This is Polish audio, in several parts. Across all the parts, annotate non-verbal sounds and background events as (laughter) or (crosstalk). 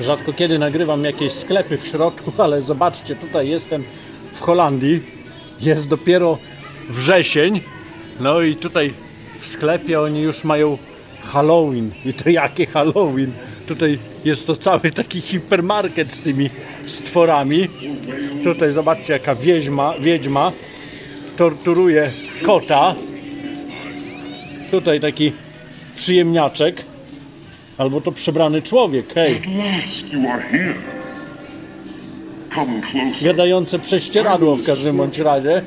Rzadko kiedy nagrywam jakieś sklepy w środku, (laughs) ale zobaczcie, tutaj jestem w Holandii. Jest dopiero wrzesień. No i tutaj w sklepie oni już mają Halloween. I to jakie Halloween? Tutaj jest to cały taki hipermarket z tymi stworami. Tutaj zobaczcie jaka wiedźma, wiedźma torturuje kota. Tutaj taki przyjemniaczek. Albo to przebrany człowiek, hej. Gadające prześcieradło w każdym bądź razie.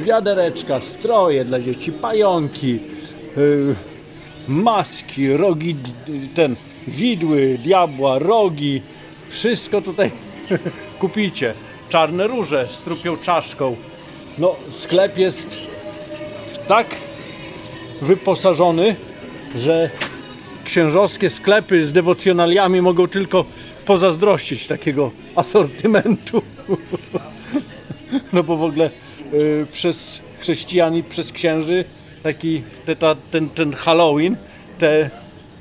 Wiadereczka, stroje dla dzieci, pająki, yy, maski, rogi, ten, widły, diabła, rogi. Wszystko tutaj (laughs) kupicie. Czarne róże z trupią czaszką. No, sklep jest tak wyposażony, że księżowskie sklepy z dewocjonaliami mogą tylko pozazdrościć takiego asortymentu. (laughs) No bo w ogóle y, przez chrześcijan i przez księży taki te, ta, ten, ten Halloween, te,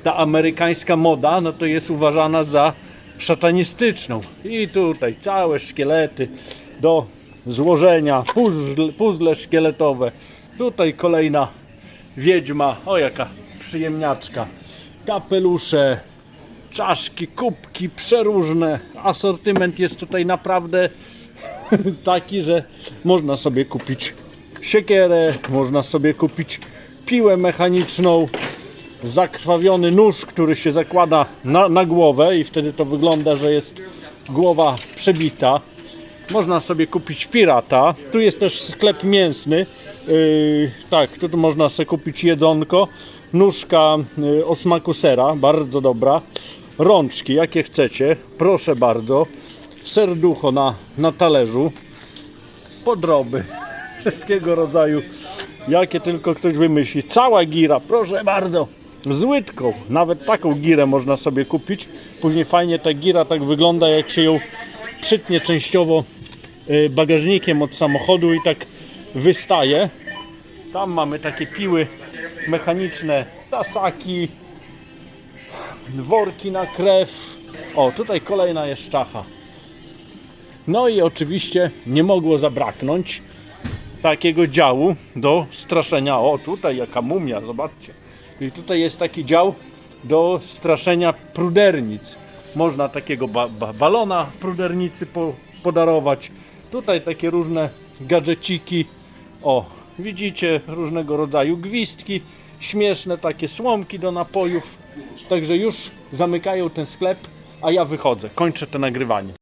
ta amerykańska moda, no to jest uważana za szatanistyczną. I tutaj całe szkielety do złożenia, puzzle, puzzle szkieletowe. Tutaj kolejna wiedźma, o jaka przyjemniaczka. Kapelusze, czaszki, kubki, przeróżne. Asortyment jest tutaj naprawdę (laughs) taki, że można sobie kupić siekierę, można sobie kupić piłę mechaniczną, zakrwawiony nóż, który się zakłada na, na głowę i wtedy to wygląda, że jest głowa przebita. Można sobie kupić pirata. Tu jest też sklep mięsny. Yy, tak, tu, można sobie kupić jedzonko. Nóżka yy, o smaku sera, bardzo dobra. Rączki, jakie chcecie, proszę bardzo. Serducho na, na talerzu. Podroby (laughs) wszystkiego rodzaju, jakie tylko ktoś wymyśli. Cała gira, proszę bardzo. Z łydką, nawet taką girę można sobie kupić. Później fajnie ta gira tak wygląda, jak się ją przytnie częściowo bagażnikiem od samochodu i tak wystaje. Tam mamy takie piły mechaniczne, tasaki, worki na krew. O, tutaj kolejna jest czacha. No i oczywiście nie mogło zabraknąć takiego działu do straszenia. O, tutaj jaka mumia, zobaczcie. I tutaj jest taki dział do straszenia prudernic. Można takiego ba ba balona prudernicy po podarować. Tutaj takie różne gadżeciki. O, widzicie, różnego rodzaju gwizdki, śmieszne takie słomki do napojów. Także już zamykają ten sklep, a ja wychodzę, kończę to nagrywanie.